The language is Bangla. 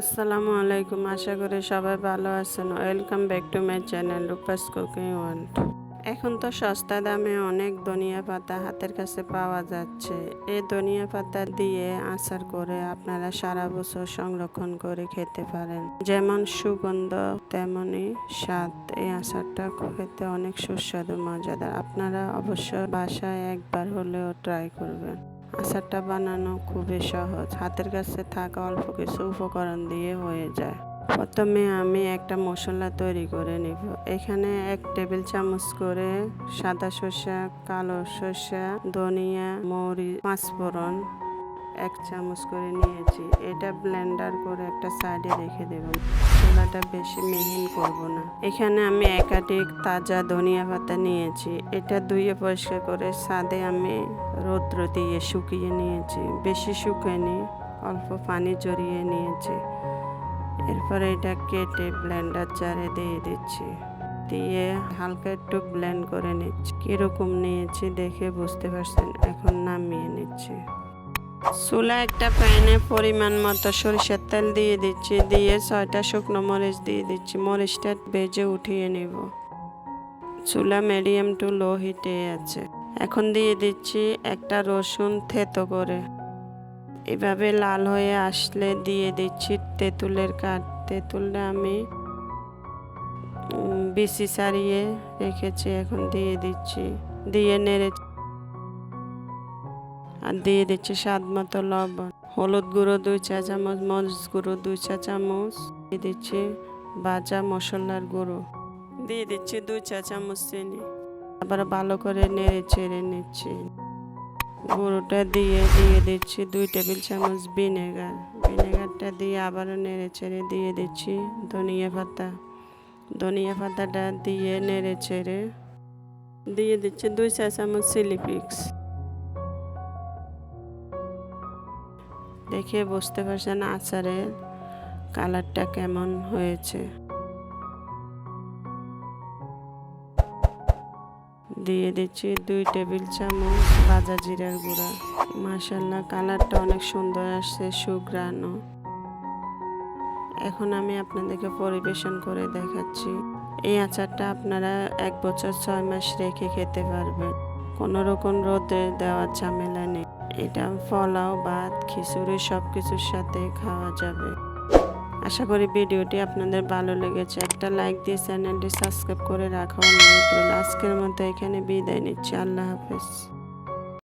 আসসালামু আলাইকুম। আশা করি সবাই ভালো আছেন। Welcome back to my channel Rupa's cooking world এখন তো সস্তা দামে অনেক ধনিয়া পাতা হাতের কাছে পাওয়া যাচ্ছে। এই ধনিয়া পাতা দিয়ে আচার করে আপনারা সারা বছর সংরক্ষণ করে খেতে পারেন। যেমন সুগন্ধ তেমনই স্বাদ। এই আচারটা খেতে অনেক সুস্বাদু, মজাদার। আপনারা অবশ্যই বাসায় একবার হলেও ট্রাই করবেন। আচারটা বানানো খুবই সহজ। হাতের কাছে থাকা অল্প কিছু উপকরণ দিয়ে হয়ে যায়। প্রথমে আমি একটা মশলা তৈরি করে নিব। এখানে এক টেবিল চামচ করে সাদা সর্ষা কালো সর্ষা ধনিয়া মৌরি পাঁচফোড়ন এক চামচ করে নিয়েছি। এটা ব্লেন্ডার করে একটা সাইডে রেখে দেব। চুলাটা বেশি মিহিন করব না। এখানে আমি একাধিক তাজা ধনিয়া পাতা নিয়েছি। এটা ধুয়ে পরিষ্কার করে সাদে আমি রৌদ্র দিয়ে শুকিয়ে নিয়েছি। বেশি শুকায়নি, অল্প পানি জড়িয়ে নিয়েছি। এরপরে এটা কেটে ব্লেন্ডার জারে দিয়ে দিচ্ছি। দিয়ে হালকা একটু ব্লেন্ড করে নিচ্ছি। কীরকম নিয়েছি দেখে বুঝতে পারছেন, এখন নামিয়ে নিচ্ছি। চুলা একটা প্যানে পরিমাণ মতো সরিষার তেল দিয়ে দিচ্ছি দিয়ে ছয়টা শুকনো মরিচ দিয়ে দিচ্ছি মরিচটা ভেজে উঠিয়ে নিব। চুলা মিডিয়াম টু লো হিটে আছে। এখন দিয়ে দিচ্ছি একটা রসুন থেতো করে। এভাবে লাল হয়ে আসলে দিয়ে দিচ্ছি তেঁতুলের কাঠ। তেঁতুলটা আমি উম, সারিয়ে রেখেছি এখন দিয়ে দিচ্ছি। দিয়ে নেড়ে আর দিয়ে দিচ্ছি স্বাদ মতো লবণ। হলুদ গুঁড়ো দুই চা চামচ, মরিচ গুঁড়ো দুই চা চামচ, দিয়ে দিচ্ছি ভাজা মশলার গুঁড়ো। দিয়ে দিচ্ছি দুই চা চামচ চিনি। আবার ভালো করে নেড়ে চেড়ে নিচ্ছি। গুঁড়োটা দিয়ে দিয়ে দিচ্ছি দুই টেবিল চামচ ভিনেগার। ভিনেগারটা দিয়ে আবারও নেড়ে চেড়ে দিয়ে দিচ্ছি ধনিয়া পাতা। ধনিয়া পাতাটা দিয়ে নেড়ে চেড়ে দিয়ে দিচ্ছি দুই চা চামচ চিলি দেখে বুঝতে পারছেন আচারের কালারটা কেমন হয়েছে। দিয়ে দিচ্ছি দুই টেবিল চামচ ভাজা জিরার গুঁড়া। মাসাল্লাহ কালারটা অনেক সুন্দর আসছে সুগ্রানো এখন আমি আপনাদেরকে পরিবেশন করে দেখাচ্ছি। এই আচারটা আপনারা এক বছর ছয় মাস রেখে খেতে পারবেন। কোনো রকম রোদে দেওয়ার ঝামেলা নেই। এটা ফলাও ভাত, খিচুড়ি সব কিছুর সাথে খাওয়া যাবে। আশা করি ভিডিওটি আপনাদের ভালো লেগেছে। একটা লাইক দিয়ে চ্যানেলটি সাবস্ক্রাইব করে রাখা। আজকের মতো এখানে বিদায় নিচ্ছি। আল্লাহ হাফেজ।